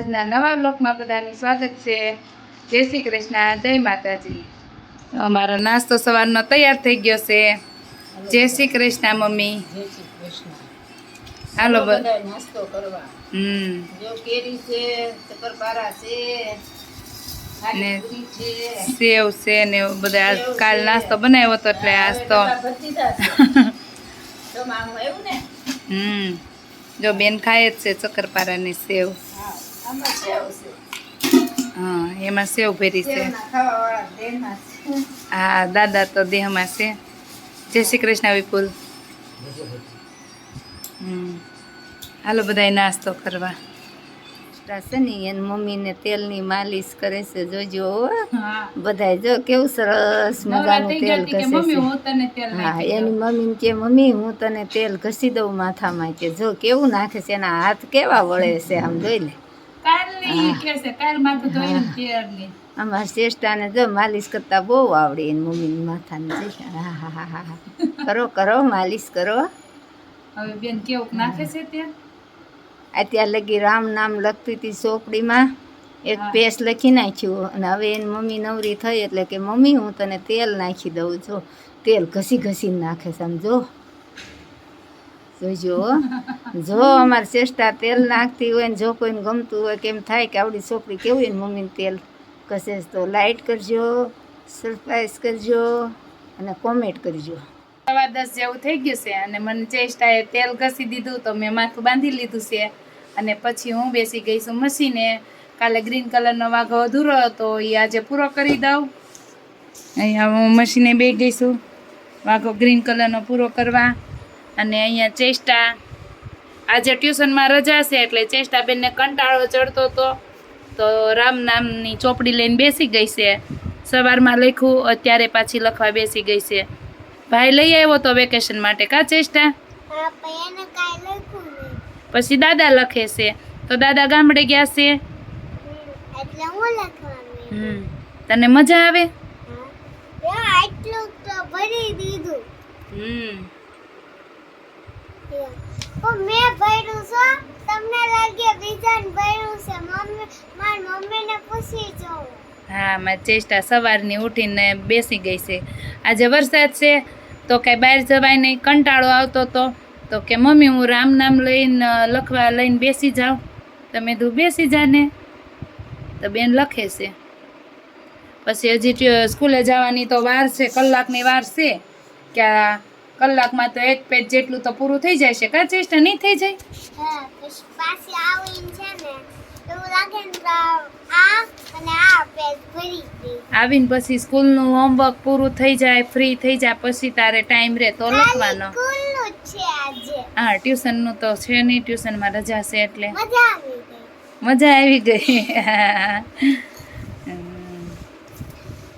આજના નવા બ્લોકમાં બધાનું સ્વાગત છે. જય શ્રી કૃષ્ણ જય માતાજી. અમારો નાસ્તો સવારનો તૈયાર થઈ ગયો છે. જય શ્રી કૃષ્ણ મમ્મી. હાલો નાસ્તો કરવા. હમ. જો કેરી છે ને સેવ છે ને બધા કાલ નાસ્તો બનાવ્યો હતો એટલે આજ તો હમ. જો બેન ખાય જ છે ચક્કરપારાની સેવ. હા એમાં સેવ ભરી છે. હા દાદા તો દેહમાં છે. જય શ્રી કૃષ્ણ વિપુલ. હમ. હાલો બધાય નાસ્તો કરવા. છે ને એની મમ્મીને તેલની માલિશ કરે છે જોજો હો. બધાય જો કેવું સરસ મજાનું તેલ ઘસે છે. હા એની મમ્મીને કે મમ્મી હું તને તેલ ઘસી દઉં માથામાં. કે જો કેવું નાખે છે એના હાથ કેવા વળે છે આમ જોઈ લે. અમારા શ્રેષ્ઠાને જો માલિશ કરતા બહુ આવડે એની મમ્મીની માથાને. હા હા હા હા. કરો કરો માલિશ કરો. હવે બેન કેવું નાખે છે ત્યાં? અત્યાર લગી રામ નામ લખતી હતી ચોપડીમાં. એક હા. પેસ લખી નાખ્યું અને હવે એની મમ્મી નવરી થઈ એટલે કે મમ્મી હું તને તેલ નાખી દઉં છું. તેલ ઘસી ઘસીને નાખે સમજો. જોજો. જો અમારે ચેષ્ટા તેલ નાખતી હોય ને જો કોઈને ગમતું હોય કેમ થાય કે આવડી છોકરી કેવું હોય ને મમ્મીને તેલ કશે તો લાઇટ કરજો, સરપ્રાઈઝ કરજો અને કોમેન્ટ કરજો. સવા દસ જેવું થઈ ગયું છે અને મને ચેષ્ટાએ તેલ ઘસી દીધું તો મેં માથું બાંધી લીધું છે અને પછી હું બેસી ગઈ છું મશીને. કાલે ગ્રીન કલરનો વાઘો અધૂરો હતો, એ આજે પૂરો કરી દઉં. અહીંયા હું મશીને બે ગઈ છું. વાઘો ગ્રીન કલરનો પૂરો કરવા. અને અહીંયા ચેષ્ટા. આજે ટ્યુશનમાં રજા છે એટલે ચેષ્ટા બેનને કંટાળો ચડતો હતો. તો રામ નામની ચોપડી લઈને બેસી ગઈ છે. સવારમાં લખ્યું અત્યારે પાછી લખવા બેસી ગઈ છે. ભાઈ લઈ આવ્યો તો વેકેશન માટે કા ચેષ્ટા? પછી દાદા લખે છે. તો દાદા ગામડે ગયા છે? તને મજા આવે? આટલું તો ભરી દીધું. હમ. પણ મેં ભર્યું છે. તમને લાગે બીજાને ભર્યું છે. મમ્મી, મારી મમ્મીને પૂછી જોઉં. હા, મારી ચેષ્ટા સવારની ઉઠીને બેસી ગઈ છે. આજે વરસાદ છે, તો કાંઈ બહાર જવાય નહીં. કંટાળો આવતો તો. તો કે, મમ્મી, હું રામ નામ લઈને લખવા લઈને બેસી જાઉં. તમે તું બેસી જાને. તો બેન લખે છે. પછી હજી સ્કૂલે જવાની તો વાર છે, કલાકની વાર છે, કે કલાકમાં તો એક પેજ જેટલું તો પૂરું થઈ જાય છે કા ચેષ્ટા નહીં થઈ જાય? હા પછી આવીને છે ને એવું લાગે ને આ અને આ પેજ ભરી આવીને પછી સ્કૂલનું હોમવર્ક પૂરું થઈ જાય ફ્રી થઈ જાય પછી તારે ટાઈમ રહે તો લખવાનો. હા ટ્યુશનનું તો છે નહીં ટ્યુશનમાં રજા છે એટલે. મજા આવી ગઈ. મજા આવી ગઈ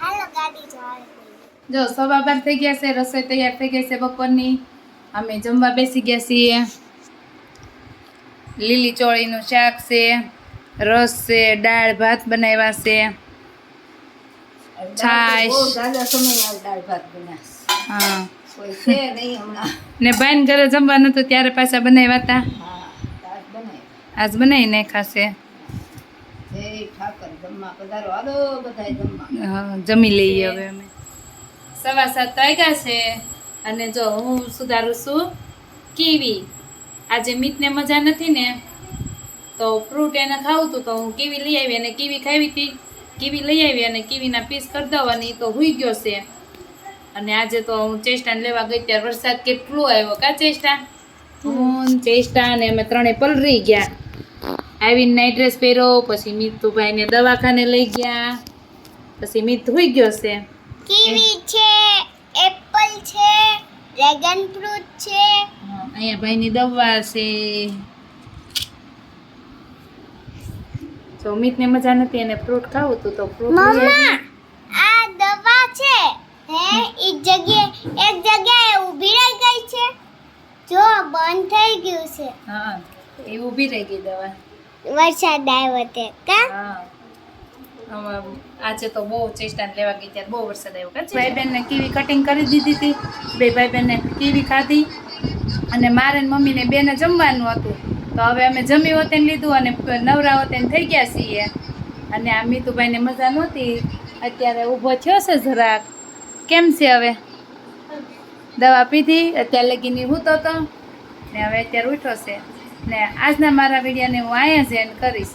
હાલો ગાડી જવા દઈએ જો સવા બાર થઈ ગયા છે રસોઈ તૈયાર થઈ ગઈ છે બપોરની. અમે જમવા બેસી ગયા છીએ. લીલી ચોળીનું શાક છે રસ છે દાળ ભાત બનાવ્યા છે. છાશ. હા. ને ભાઈને ઘરે જમવાનું હતું ત્યારે પાછા બનાવ્યા હતા. આજ બનાવી હા, જમી લઈએ હવે અમે. સવા સાત વાગ્યા છે અને જો હું સુધારું છું કીવી. આજે મીતને મજા નથી ને? તો ફ્રૂટ એને ખાવું હતું તો હું કીવી લઈ આવી અને કીવી ખાવી હતી કીવી લઈ આવી અને કીવીના પીસ કરી દઉં અને તો હુઈ ગયો છે. અને આજે તો હું ચેસ્ટાને લેવા ગઈ ત્યારે વરસાદ કેટલો આવ્યો કા ચેસ્ટા હું ચેસ્ટા અને અમે ત્રણે પલરી ગયા. આવીને નાઇટ ડ્રેસ પહેર્યો પછી મિતુભાઈને દવાખાને લઈ ગયા. પછી મિત હુઈ ગયો છે. કીવી છે એપલ છે ડ્રેગન ફ્રૂટ છે. અહીંયા ભાઈની દવા છે. તો મીતને મજા નથી એને ફ્રૂટ ખાવું હતું તો ફ્રૂટ મમ્મા આ દવા છે. હે એક જગ્યાએ એક જગ્યાએ ઊભી રહી ગઈ છે. જો બંધ થઈ ગયું છે. હા એ ઊભી રહી ગઈ દવા. વરસાદ આવ્યો તે કા? હા. આજે તો બહુ ચેષ્ટા લેવા ગઈ ત્યારે બહુ વરસાદ આવ્યો. કા ભાઈ બહેનને કીવી કટિંગ કરી દીધી હતી. બે ભાઈ બહેનને કીવી ખાધી અને મારે મમ્મીને બેને જમવાનું હતું. તો હવે અમે જમી હોતેને લીધું અને નવરા હોતેને થઈ ગયા છીએ. અને આ મીતુભાઈને મજા નહોતી. અત્યારે ઊભો થયો છે જરાક. કેમ છે હવે? દવા પીધી, અત્યારે લગીની હું તો ને હવે અત્યારે ઉઠો છે. ને આજના મારા વિડીયોને હું અહીંયા જ એન્ડ કરીશ.